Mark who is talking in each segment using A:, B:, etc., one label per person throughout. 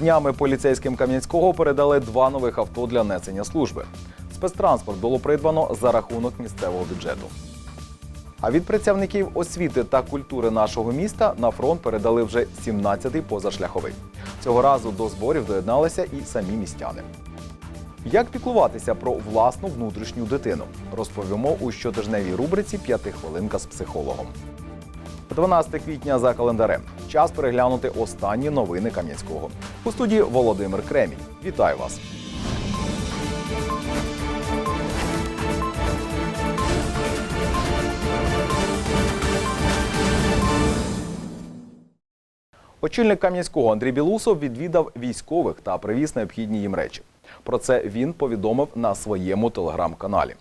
A: Днями поліцейським Кам'янського передали два нових авто для несення служби. Спецтранспорт було придбано за рахунок місцевого бюджету. А від працівників освіти та культури нашого міста на фронт передали вже 17-й позашляховий. Цього разу до зборів доєдналися і самі містяни. Як піклуватися про власну внутрішню дитину, розповімо у щотижневій рубриці П'ятихвилинка з психологом. 12 квітня за календарем. Час переглянути останні новини Кам'янського. У студії Володимир Кремінь. Вітаю вас! Очільник Кам'янського Андрій Білусов відвідав військових та привіз необхідні їм речі. Про це він повідомив на своєму телеграм-каналі.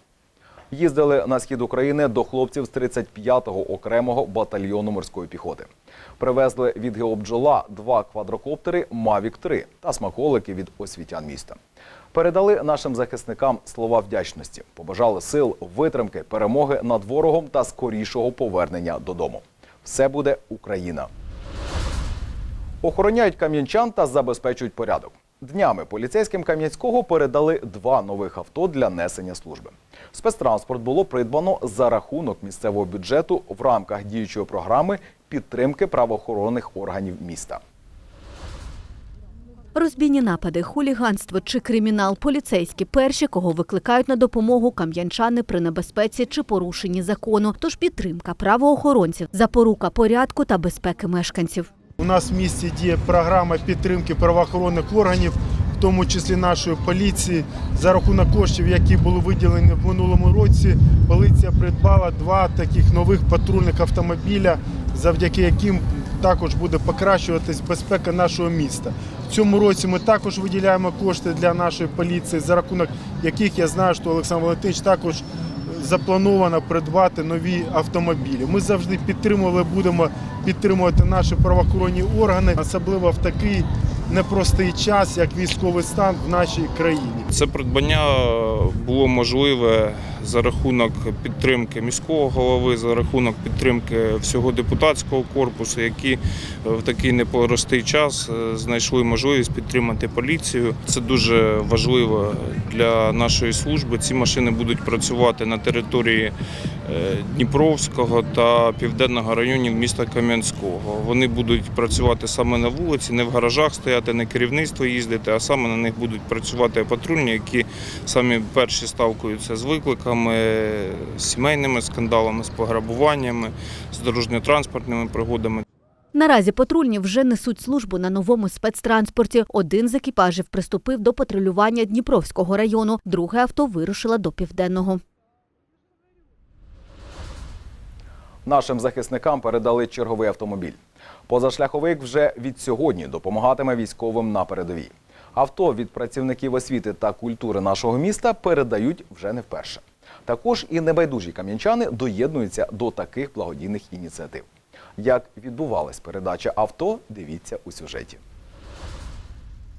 A: Їздили на схід України до хлопців з 35-го окремого батальйону морської піхоти. Привезли від Геобджола два квадрокоптери Мавік 3 та смаколики від освітян міста. Передали нашим захисникам слова вдячності, побажали сил, витримки, перемоги над ворогом та скорішого повернення додому. Все буде Україна. Охороняють кам'янчан та забезпечують порядок. Днями поліцейським Кам'янського передали два нових авто для несення служби. Спецтранспорт було придбано за рахунок місцевого бюджету в рамках діючої програми підтримки правоохоронних органів міста.
B: Розбійні напади, хуліганство чи кримінал поліцейські перші, кого викликають на допомогу кам'янчани при небезпеці чи порушенні закону. Тож підтримка правоохоронців, запорука порядку та безпеки мешканців.
C: У нас в місті діє програма підтримки правоохоронних органів, в тому числі нашої поліції. За рахунок коштів, які були виділені в минулому році, поліція придбала два таких нових патрульних автомобіля, завдяки яким також буде покращуватись безпека нашого міста. В цьому році ми також виділяємо кошти для нашої поліції, за рахунок яких я знаю, що Олександр Валентинович також заплановано придбати нові автомобілі. Ми завжди підтримували, будемо підтримувати наші правоохоронні органи, особливо в такий непростий час, як військовий стан в нашій країні.
D: Це придбання було можливе за рахунок підтримки міського голови, за рахунок підтримки всього депутатського корпусу, які в такий непростий час е, знайшли можливість підтримати поліцію. Це дуже важливо для нашої служби. Ці машини будуть працювати на території е, Дніпровського та південного районів міста Кам'янського. Вони будуть працювати саме на вулиці, не в гаражах стояти, не керівництво їздити, а саме на них будуть працювати патрульні, які самі перші ставкуються з викликами, сімейними скандалами, з пограбуваннями, з дорожньо-транспортними пригодами.
B: Наразі патрульні вже несуть службу на новому спецтранспорті. Один з екіпажів приступив до патрулювання Дніпровського району, друге авто вирушило до південного.
A: Нашим захисникам передали черговий автомобіль. Позашляховик вже від сьогодні допомагатиме військовим на передовій. Авто від працівників освіти та культури нашого міста передають вже не вперше. Також і небайдужі кам'янчани доєднуються до таких благодійних ініціатив. Як відбувалась передача авто, дивіться у сюжеті.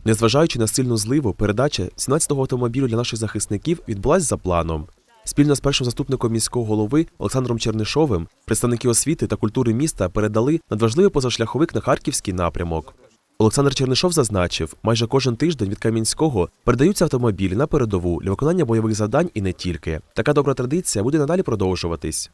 E: Незважаючи на сильну зливу, передача 17-го автомобілю для наших захисників відбулась за планом. Спільно з першим заступником міського голови Олександром Чернишовим представники освіти та культури міста передали надважливий позашляховик на харківський напрямок. Олександр Чернишов зазначив, майже кожен тиждень від Кам'янського передаються автомобілі на передову для виконання бойових завдань і не тільки. Така добра традиція буде надалі продовжуватись.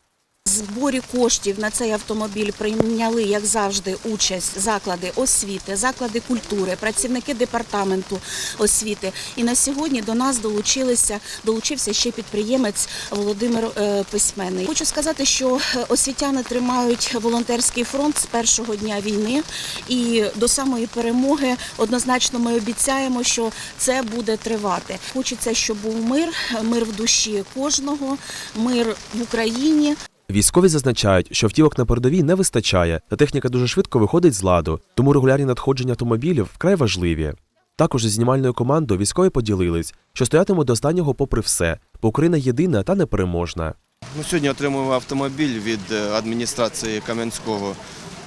F: Зборі коштів на цей автомобіль прийняли, як завжди, участь заклади освіти, заклади культури, працівники департаменту освіти. І на сьогодні до нас долучилися, долучився ще підприємець Володимир е, Письменний. Хочу сказати, що е, освітяни тримають волонтерський фронт з першого дня війни, і до самої перемоги однозначно ми обіцяємо, що це буде тривати. Хочеться, щоб був мир, мир в душі кожного, мир в Україні.
E: Військові зазначають, що автівок на передовій не вистачає, та техніка дуже швидко виходить з ладу, тому регулярні надходження автомобілів вкрай важливі. Також зі знімальною командою військові поділились, що стоятимуть до останнього попри все, бо Україна єдина та непереможна.
G: Ми сьогодні отримуємо автомобіль від е, адміністрації Кам'янського.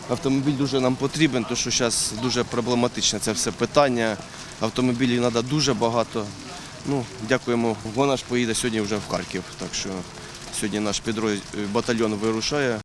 G: Автомобіль дуже нам потрібен, тому що зараз дуже проблематичне це все питання. Автомобілів треба дуже багато. Ну, дякуємо. Вона ж поїде сьогодні вже в Харків. Так що сьогодні наш підрозділ батальйон вирушає.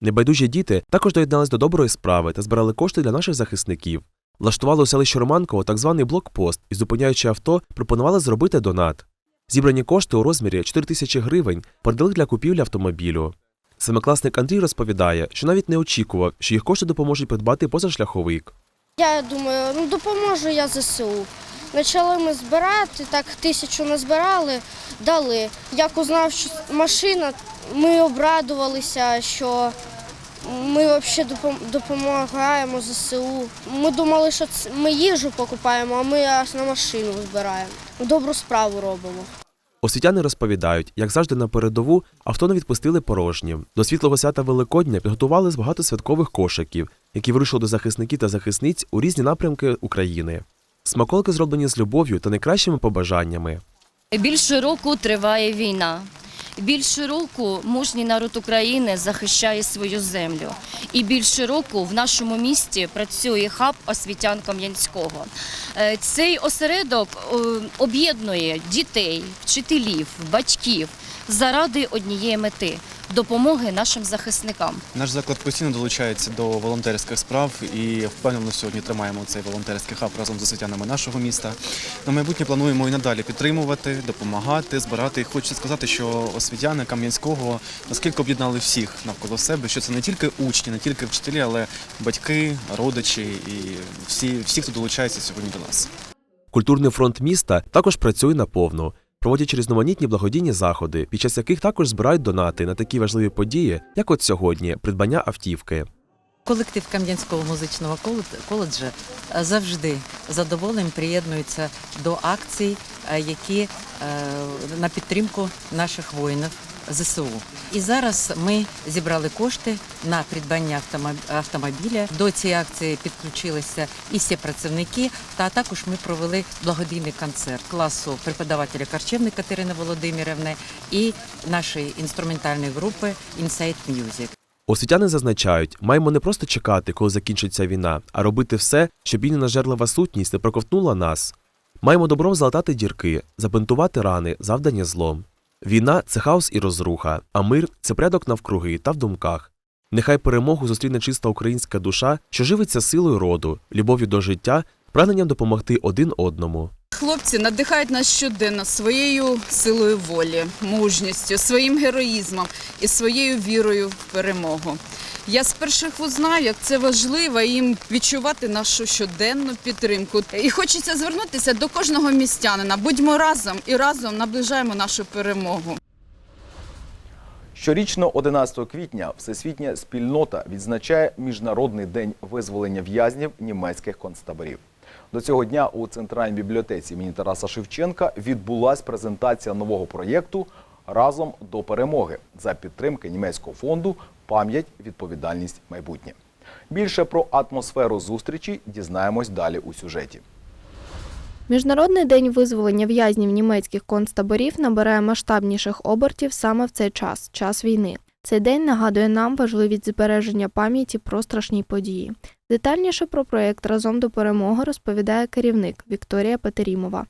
E: Небайдужі діти також доєднались до доброї справи та збирали кошти для наших захисників. Влаштували у селищі Романково так званий блокпост і, зупиняючи авто, пропонували зробити донат. Зібрані кошти у розмірі 4 тисячі гривень передали для купівлі автомобілю. Семикласник Андрій розповідає, що навіть не очікував, що їх кошти допоможуть придбати позашляховик.
H: Я думаю, ну допоможу я ЗСУ. Почали ми збирати, так тисячу назбирали, дали. Як узнав, що машина, ми обрадувалися, що ми взагалі допомагаємо ЗСУ. Ми думали, що ми їжу покупаємо, а ми аж на машину збираємо. Добру справу робимо.
E: Освітяни розповідають, як завжди на передову авто не відпустили порожнім. До світлого свята Великодня підготували з багато святкових кошиків, які вирушили до захисників та захисниць у різні напрямки України. Смаколки зроблені з любов'ю та найкращими побажаннями.
I: Більше року триває війна. Більше року мужній народ України захищає свою землю. І більше року в нашому місті працює хаб освітян Кам'янського. Е, Цей осередок е, об'єднує дітей, вчителів, батьків заради однієї мети допомоги нашим захисникам.
J: Наш заклад постійно долучається до волонтерських справ і впевнено сьогодні тримаємо цей волонтерський хаб разом з освітянами нашого міста. На майбутнє плануємо і надалі підтримувати, допомагати, збирати. І хочу сказати, що освітяни Кам'янського наскільки об'єднали всіх навколо себе, що це не тільки учні, не тільки вчителі, але батьки, родичі і всі, всі хто долучається сьогодні до нас.
E: Культурний фронт міста також працює наповну, проводять різноманітні благодійні заходи, під час яких також збирають донати на такі важливі події, як от сьогодні придбання автівки.
K: Колектив Кам'янського музичного коледжу е, завжди задоволенням приєднується до акцій, е, які е, на підтримку наших воїнів ЗСУ. І зараз ми зібрали кошти на придбання автомобіля. До цієї акції підключилися і всі працівники, та також ми провели благодійний концерт класу преподавателя Карчевни Катерини Володимирівни і нашої інструментальної групи Insight Music.
E: Освітяни зазначають, маємо не просто чекати, коли закінчиться війна, а робити все, щоб її нажерлива сутність не проковтнула нас. Маємо добром залатати дірки, забинтувати рани, завдані злом. Війна це хаос і розруха, а мир це порядок навкруги та в думках. Нехай перемогу зустріне чиста українська душа, що живиться силою роду, любов'ю до життя, прагненням допомогти один одному.
L: Хлопці надихають нас щоденно своєю силою волі, мужністю, своїм героїзмом і своєю вірою в перемогу. Я з перших вуз знаю, як це важливо їм відчувати нашу щоденну підтримку. І хочеться звернутися до кожного містянина. Будьмо разом і разом наближаємо нашу перемогу.
A: Щорічно 11 квітня всесвітня спільнота відзначає Міжнародний день визволення в'язнів німецьких концтаборів. До цього дня у центральній бібліотеці імені Тараса Шевченка відбулась презентація нового проєкту Разом до перемоги за підтримки німецького фонду Пам'ять, відповідальність, майбутнє. Більше про атмосферу зустрічі дізнаємось далі у сюжеті.
M: Міжнародний день визволення в'язнів німецьких концтаборів набирає масштабніших обертів саме в цей час час війни. Цей день нагадує нам важливість збереження пам'яті про страшні події. Детальніше про проєкт разом до перемоги розповідає керівник Вікторія Петерімова.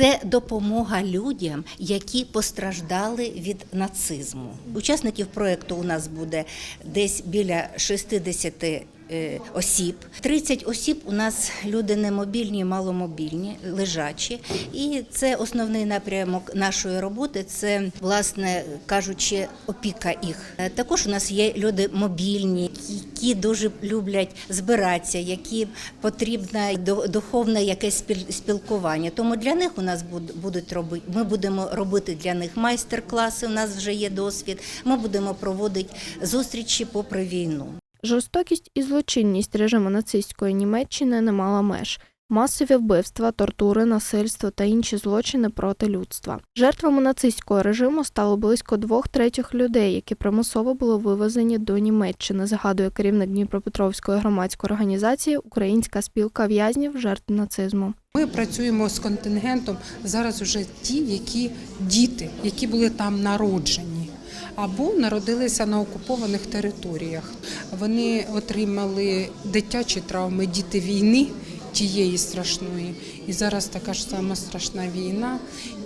N: Це допомога людям, які постраждали від нацизму. Учасників проєкту у нас буде десь біля 60 е, осіб. 30 осіб у нас люди немобільні, маломобільні, лежачі. І це основний напрямок нашої роботи. Це, власне кажучи, опіка їх. Е, Також у нас є люди мобільні, які дуже люблять збиратися, які потрібне духовне якесь спілкування. Тому для них у нас будуть робити. Ми будемо робити для них майстер-класи. У нас вже є досвід. Ми будемо проводити зустрічі попри війну.
M: Жорстокість і злочинність режиму нацистської Німеччини не мала меж. Масові вбивства, тортури, насильство та інші злочини проти людства. Жертвами нацистського режиму стало близько двох третіх людей, які примусово були вивезені до Німеччини, згадує керівник Дніпропетровської громадської організації Українська спілка в'язнів жертв нацизму.
O: Ми працюємо з контингентом зараз уже ті, які діти, які були там народжені. Або народилися на окупованих територіях. Вони отримали дитячі травми, діти війни тієї страшної. І зараз така ж сама страшна війна.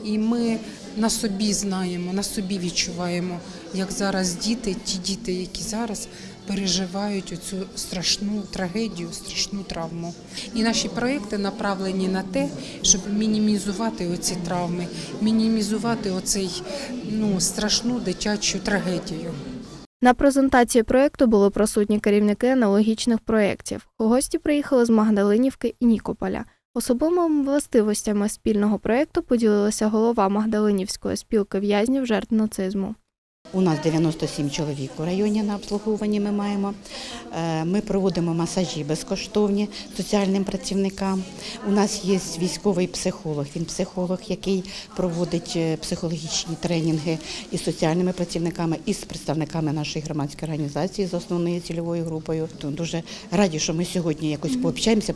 O: І ми на собі знаємо, на собі відчуваємо, як зараз діти, ті діти, які зараз переживають оцю страшну трагедію, страшну травму. І наші проекти направлені на те, щоб мінімізувати оці травми, мінімізувати оцей ну страшну дитячу трагедію.
M: На презентації проєкту були присутні керівники аналогічних проєктів. Гості приїхали з Магдалинівки і Нікополя. Особливими властивостями спільного проєкту поділилася голова Магдалинівської спілки в'язнів жертв нацизму.
P: У нас 97 чоловік у районі на обслуговуванні ми маємо. Е, Ми проводимо масажі безкоштовні соціальним працівникам. У нас є військовий психолог. Він психолог, який проводить е, психологічні тренінги із соціальними працівниками, і з представниками нашої громадської організації з основною цільовою групою. Дуже раді, що ми сьогодні якось пообщаємося,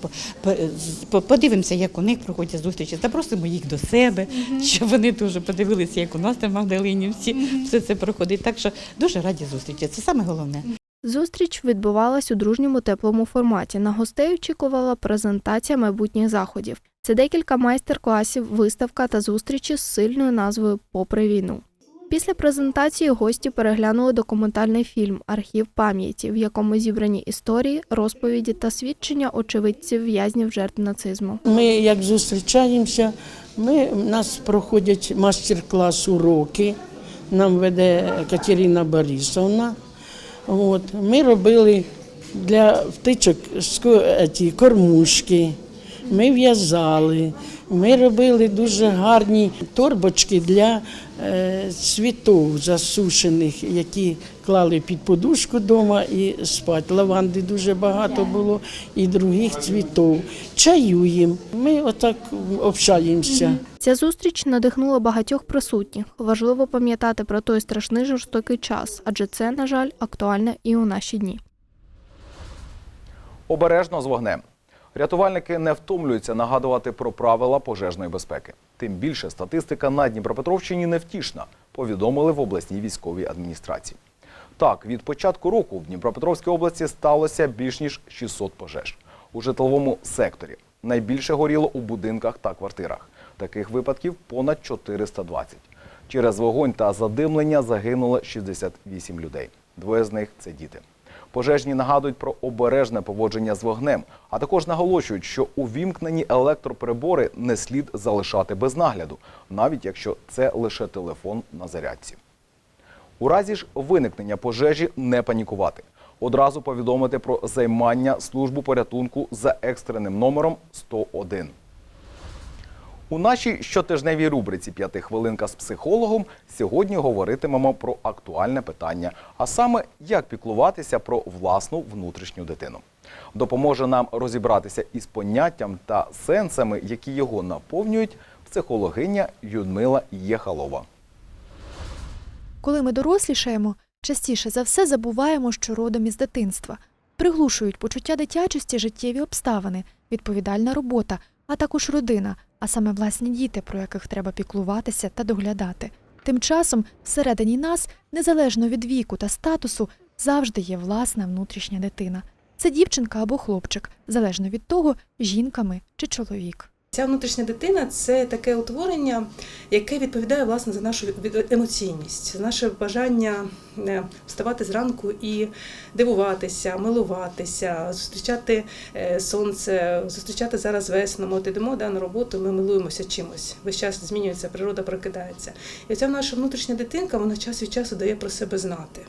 P: подивимося, як у них проходять зустрічі. Запросимо їх до себе, щоб вони дуже подивилися, як у нас там в Магдалинівці все це проходить. Так що дуже раді зустрічі. Це саме головне.
M: Зустріч відбувалась у дружньому теплому форматі. На гостей очікувала презентація майбутніх заходів. Це декілька майстер-класів, виставка та зустрічі з сильною назвою Попри війну. Після презентації гості переглянули документальний фільм Архів пам'яті, в якому зібрані історії, розповіді та свідчення очевидців в'язнів жертв нацизму.
Q: Ми як зустрічаємося, ми, у нас проходять майстер-клас уроки, нам веде Катерина Борисовна. От, ми робили для птичок ті, кормушки, ми в'язали, ми робили дуже гарні торбочки для е, цвітів засушених, які клали під подушку вдома і спать. Лаванди дуже багато було і других цвітів. Чаюємо. Ми отак общаємося.
M: Ця зустріч надихнула багатьох присутніх. Важливо пам'ятати про той страшний жорстокий час, адже це, на жаль, актуальне і у наші дні.
A: Обережно з вогнем. Рятувальники не втомлюються нагадувати про правила пожежної безпеки. Тим більше статистика на Дніпропетровщині невтішна, повідомили в обласній військовій адміністрації. Так, від початку року в Дніпропетровській області сталося більш ніж 600 пожеж у житловому секторі. Найбільше горіло у будинках та квартирах. Таких випадків понад 420. Через вогонь та задимлення загинуло 68 людей. Двоє з них це діти. Пожежні нагадують про обережне поводження з вогнем, а також наголошують, що увімкнені електроприбори не слід залишати без нагляду, навіть якщо це лише телефон на зарядці. У разі ж виникнення пожежі не панікувати. Одразу повідомити про займання службу порятунку за екстреним номером 101. У нашій щотижневій рубриці «П'яти хвилинка з психологом сьогодні говоритимемо про актуальне питання, а саме як піклуватися про власну внутрішню дитину. Допоможе нам розібратися із поняттям та сенсами, які його наповнюють, психологиня Людмила Єхалова.
R: Коли ми дорослішаємо, частіше за все забуваємо, що родом із дитинства. Приглушують почуття дитячості життєві обставини, відповідальна робота, а також родина, а саме власні діти, про яких треба піклуватися та доглядати. Тим часом всередині нас, незалежно від віку та статусу, завжди є власна внутрішня дитина. Це дівчинка або хлопчик, залежно від того, жінка ми чи чоловік.
S: Ця внутрішня дитина це таке утворення, яке відповідає власне за нашу емоційність, за наше бажання е, вставати зранку і дивуватися, милуватися, зустрічати е, сонце, зустрічати зараз весну. Ми от йдемо да, на роботу, ми милуємося чимось. Весь час змінюється, природа прокидається. І ця наша внутрішня дитинка, вона час від часу дає про себе знати.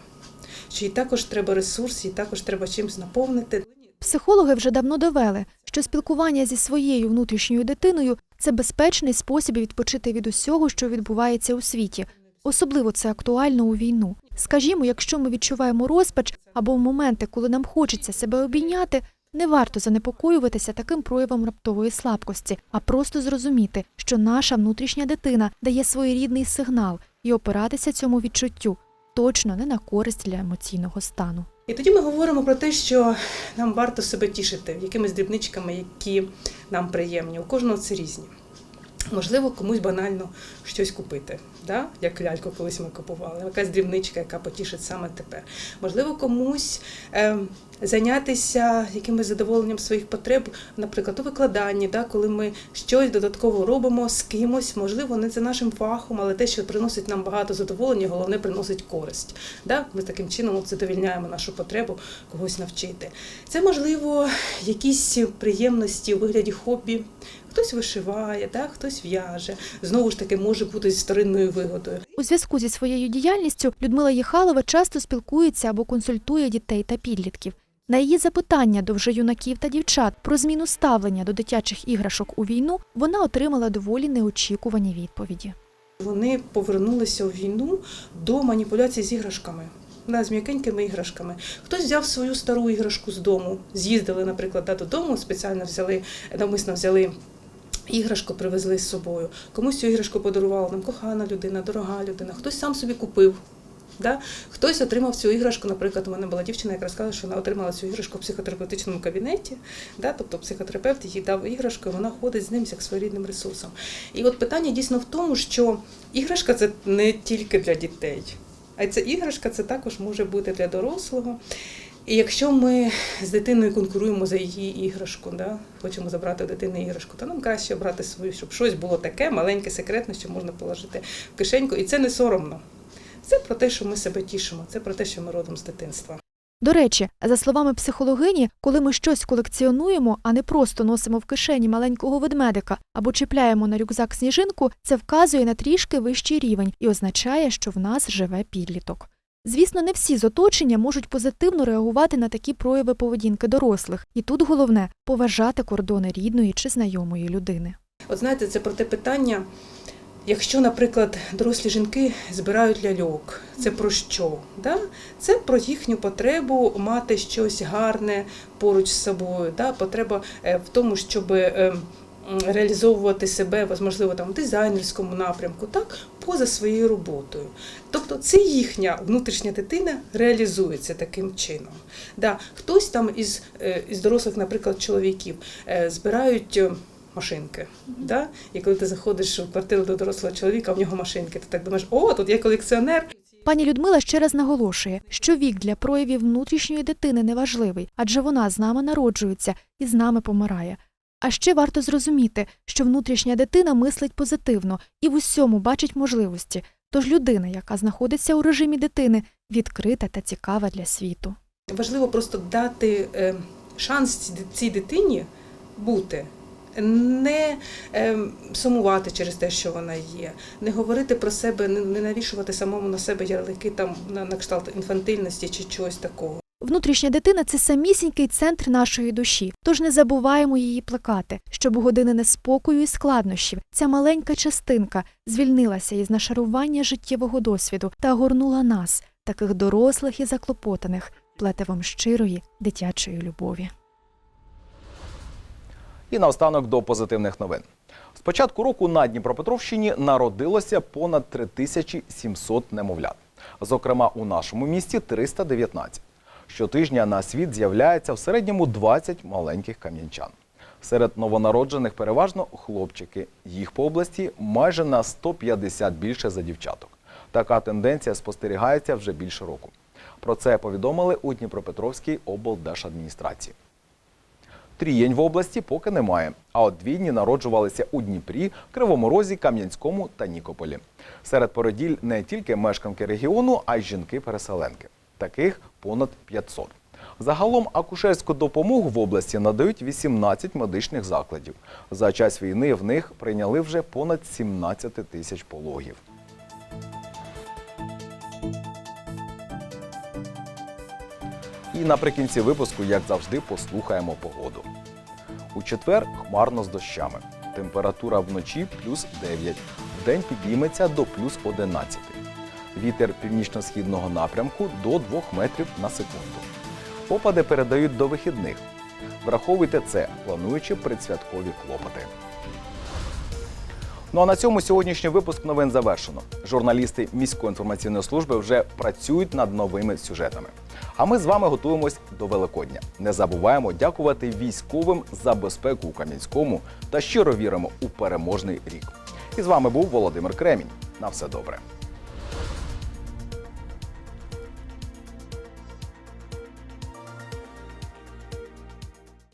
S: Що їй також треба ресурс, їй також треба чимось наповнити.
R: Психологи вже давно довели, що спілкування зі своєю внутрішньою дитиною це безпечний спосіб відпочити від усього, що відбувається у світі. Особливо це актуально у війну. Скажімо, якщо ми відчуваємо розпач або в моменти, коли нам хочеться себе обійняти, не варто занепокоюватися таким проявом раптової слабкості, а просто зрозуміти, що наша внутрішня дитина дає своєрідний сигнал і опиратися цьому відчуттю точно не на користь для емоційного стану.
S: І тоді ми говоримо про те, що нам варто себе тішити якимись дрібничками, які нам приємні. У кожного це різні. Можливо, комусь банально щось купити, да? як ляльку колись ми купували, якась дрібничка, яка потішить саме тепер. Можливо, комусь е, зайнятися якимось задоволенням своїх потреб, наприклад, у викладанні, да? коли ми щось додатково робимо з кимось, можливо, не за нашим фахом, але те, що приносить нам багато задоволення, головне приносить користь. Да? Ми таким чином задовільняємо нашу потребу когось навчити. Це можливо якісь приємності у вигляді хобі. Хтось вишиває, да, хтось в'яже. Знову ж таки, може бути зі вторинною вигодою.
R: У зв'язку зі своєю діяльністю Людмила Єхалова часто спілкується або консультує дітей та підлітків. На її запитання до вже юнаків та дівчат про зміну ставлення до дитячих іграшок у війну вона отримала доволі неочікувані відповіді.
S: Вони повернулися у війну до маніпуляцій з іграшками. Да, з м'якенькими іграшками. Хтось взяв свою стару іграшку з дому, з'їздили, наприклад, да, додому, спеціально взяли, навмисно взяли іграшку, привезли з собою. Комусь цю іграшку подарувала нам кохана людина, дорога людина, хтось сам собі купив. Да? Хтось отримав цю іграшку, наприклад, у мене була дівчина, яка розказала, що вона отримала цю іграшку в психотерапевтичному кабінеті. Да? Тобто психотерапевт їй дав іграшку, і вона ходить з ним як своєрідним ресурсом. І от питання дійсно в тому, що іграшка це не тільки для дітей, а ця іграшка це також може бути для дорослого. І якщо ми з дитиною конкуруємо за її іграшку, да, хочемо забрати дитини іграшку, то нам краще обрати свою, щоб щось було таке маленьке, секретне, що можна положити в кишеньку. І це не соромно. Це про те, що ми себе тішимо, це про те, що ми родом з дитинства.
R: До речі, за словами психологині, коли ми щось колекціонуємо, а не просто носимо в кишені маленького ведмедика або чіпляємо на рюкзак сніжинку, це вказує на трішки вищий рівень і означає, що в нас живе підліток. Звісно, не всі з оточення можуть позитивно реагувати на такі прояви поведінки дорослих, і тут головне поважати кордони рідної чи знайомої людини.
S: От знаєте, це про те питання. Якщо, наприклад, дорослі жінки збирають ляльок, це про що? Да? Це про їхню потребу мати щось гарне поруч з собою. Да? Потреба е, в тому, щоб е, реалізовувати себе, можливо, там в дизайнерському напрямку, так, поза своєю роботою. Тобто це їхня внутрішня дитина реалізується таким чином. Да, хтось там із, е, із дорослих, наприклад, чоловіків е, збирають. е, Машинки, да? і коли ти заходиш в квартиру до дорослого чоловіка, в нього машинки, ти так думаєш, о, тут є колекціонер.
R: Пані Людмила ще раз наголошує, що вік для проявів внутрішньої дитини неважливий, адже вона з нами народжується і з нами помирає. А ще варто зрозуміти, що внутрішня дитина мислить позитивно і в усьому бачить можливості. Тож людина, яка знаходиться у режимі дитини, відкрита та цікава для світу.
S: Важливо просто дати е, шанс цій дитині бути. Не е, сумувати через те, що вона є, не говорити про себе, не, навішувати самому на себе ярлики там на кшталт інфантильності чи чогось такого.
R: Внутрішня дитина це самісінький центр нашої душі, тож не забуваємо її плекати, щоб у години неспокою і складнощів ця маленька частинка звільнилася із нашарування життєвого досвіду та горнула нас, таких дорослих і заклопотаних, плетивом щирої дитячої любові.
A: І наостанок до позитивних новин. З початку року на Дніпропетровщині народилося понад 3700 немовлят. Зокрема, у нашому місті 319. Щотижня на світ з'являється в середньому 20 маленьких кам'янчан. Серед новонароджених переважно хлопчики. Їх по області майже на 150 більше за дівчаток. Така тенденція спостерігається вже більше року. Про це повідомили у Дніпропетровській облдержадміністрації. Трієнь в області поки немає. А от двійні народжувалися у Дніпрі, Кривому Розі, Кам'янському та Нікополі. Серед породіль не тільки мешканки регіону, а й жінки-переселенки. Таких понад 500. Загалом акушерську допомогу в області надають 18 медичних закладів. За час війни в них прийняли вже понад 17 тисяч пологів. І наприкінці випуску, як завжди, послухаємо погоду. У четвер хмарно з дощами. Температура вночі плюс 9. Вдень підійметься до плюс 11. Вітер північно-східного напрямку до 2 метрів на секунду. Опади передають до вихідних. Враховуйте це, плануючи предсвяткові клопоти. Ну а на цьому сьогоднішній випуск новин завершено. Журналісти міської інформаційної служби вже працюють над новими сюжетами. А ми з вами готуємось до Великодня. Не забуваємо дякувати військовим за безпеку у Кам'янському та щиро віримо у переможний рік. І з вами був Володимир Кремінь. На все добре.